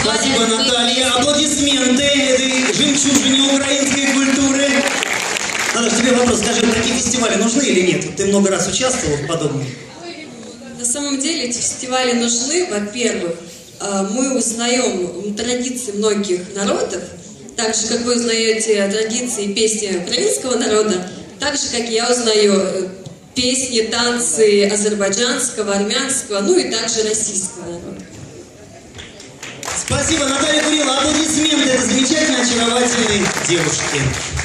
Спасибо, «Мы Наталья. вместе». Аплодисменты этой жемчужине украинской культуры. Наташа, тебе вопрос. Скажи, такие фестивали нужны или нет? Ты много раз участвовал в подобном. Самом деле эти фестивали нужны, во-первых, э, мы узнаем традиции многих народов, так же, как вы узнаете традиции песни украинского народа, так же, как я узнаю э, песни, танцы азербайджанского, армянского, ну и также российского народа. Спасибо, Наталья Курила. Аплодисменты этой замечательной, очаровательной девушке.